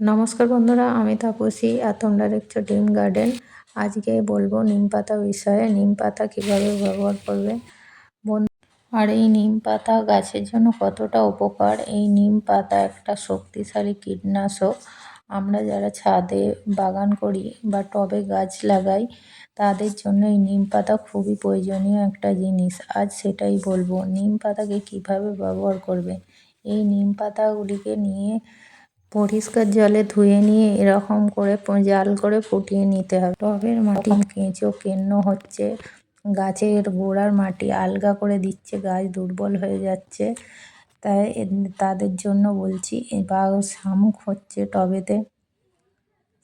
নমস্কার বন্ধুরা, আমি তাপসী আর তোমরা ডিম গার্ডেন। আজকে বলব নিম পাতা বিষয়ে, নিম পাতা কীভাবে ব্যবহার করবে? আর এই নিম পাতা গাছের জন্য কতটা উপকার? এই নিম পাতা একটা শক্তিশালী কীটনাশক। আমরা যারা ছাদে বাগান করি বা টবে গাছ লাগাই, তাদের জন্য এই নিম পাতা খুবই প্রয়োজনীয় একটা জিনিস। আজ সেটাই বলব, নিম পাতাকে কীভাবে ব্যবহার করবে? এই নিম পাতাগুলিকে নিয়ে পরিষ্কার জলে ধুয়ে নিয়ে এরকম করে জাল করে ফুটিয়ে নিতে হবে। টবের মাটি কেঁচো কেন্ন হচ্ছে গাছের গোড়ার মাটি আলগা করে দিচ্ছে গাছ দুর্বল হয়ে যাচ্ছে। তাই তাদের জন্য বলছি বা শামুক হচ্ছে টবেতে।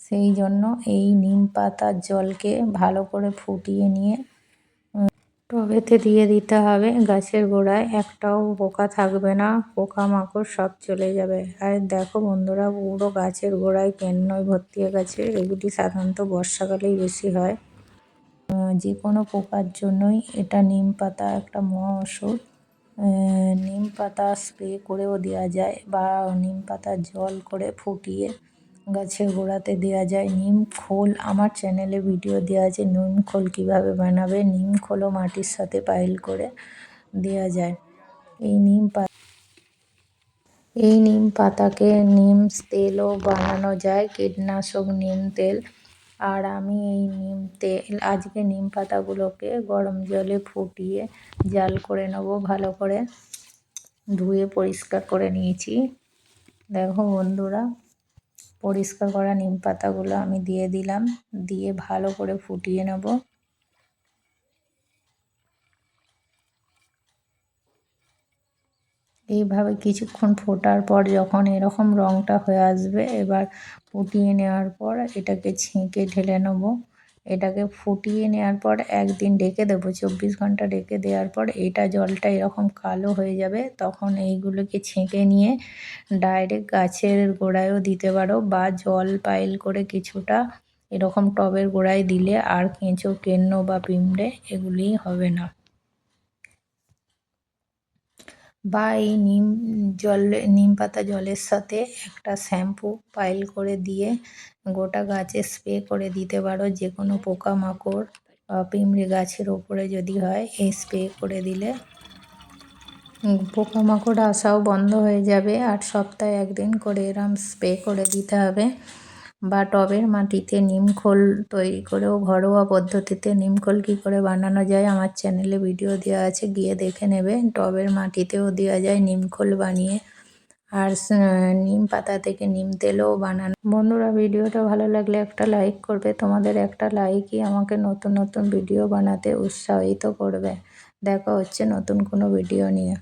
সেই জন্য এই নিম পাতার জলকে ভালো করে ফুটিয়ে নিয়ে টবেতে দিয়ে দিতে হবে। গাছের গোড়ায় একটাও পোকা থাকবে না। পোকামাকড় সব চলে যাবে। আর দেখো বন্ধুরা, পুরো গাছের গোড়ায় কেন্নয় ভর্তি হয়ে গেছে। এগুলি সাধারণত বর্ষাকালেই বেশি হয়। যে কোনো পোকার জন্যই এটা নিম পাতা একটা মহা ওষুধ। নিম পাতা স্প্রে করেও দেওয়া যায় বা নিম পাতার জল করে ফুটিয়ে গাছের গোড়াতে দেওয়া যায়। নিম খোল, আমার চ্যানেলে ভিডিও দেওয়া আছে, নিম খোল কীভাবে বানাবে? নিম খোলও মাটির সাথে পাইল করে দেওয়া যায়। এই নিম পাতা এই নিম পাতাকে নিম তেলও বানানো যায়, কীটনাশক নিম তেল। আর আমি এই নিম তেল, আজকে নিম পাতাগুলোকে গরম জলে ফুটিয়ে জাল করে নেব, ভালো করে ধুয়ে পরিষ্কার করে নিয়েছি। দেখো বন্ধুরা। পরিষ্কার করা নিম পাতাগুলো আমি দিয়ে দিলাম, দিয়ে ভালো করে ফুটিয়ে নেব। এইভাবে কিছুক্ষণ ফোটার পর যখন এরকম রঙটা হয়ে আসবে, এবার ফুটিয়ে নেওয়ার পর এটাকে ছেঁকে ঢেলে নেব। এটাকে ফুটিয়ে নেওয়ার পর একদিন ডেকে দেবো, চব্বিশ ঘণ্টা ডেকে দেওয়ার পর এটা জলটা এরকম কালো হয়ে যাবে, তখন এইগুলোকে ছেঁকে নিয়ে ডাইরেক্ট গাছের গোড়ায়ও দিতে পারো বা জল পাইল করে কিছুটা এরকম টবের গোড়ায় দিলে আর কেঁচো, কেন্ন বা পিঁমড়ে এগুলি হবে না। বা এই নিম জল, নিম পাতা জলের সাথে একটা শ্যাম্পু পাইল করে দিয়ে গোটা গাছে স্প্রে করে দিতে পারো। যে কোনো পোকামাকড় বা পিঁমড়ে গাছের ওপরে যদি হয়, এই স্প্রে করে দিলে পোকামাকড় আসাও বন্ধ হয়ে যাবে। আর সপ্তাহে একদিন করে এরম স্প্রে করে দিতে হবে। বা টবের মাটিতে নিমখোল তৈরি করেও ঘরোয়া পদ্ধতিতে নিমখোল কী করে বানানো যায় আমার চ্যানেলে ভিডিও দেওয়া আছে, গিয়ে দেখে নেবে টবের মাটিতেও দেওয়া যায় নিমখোল বানিয়ে আর নিম পাতা থেকে নিম তেলও বানানো। বন্ধুরা, ভিডিওটা ভালো লাগলে একটা লাইক করবে। তোমাদের একটা লাইকই আমাকে নতুন নতুন ভিডিও বানাতে উৎসাহিত করবে। দেখা হচ্ছে নতুন কোনো ভিডিও নিয়ে।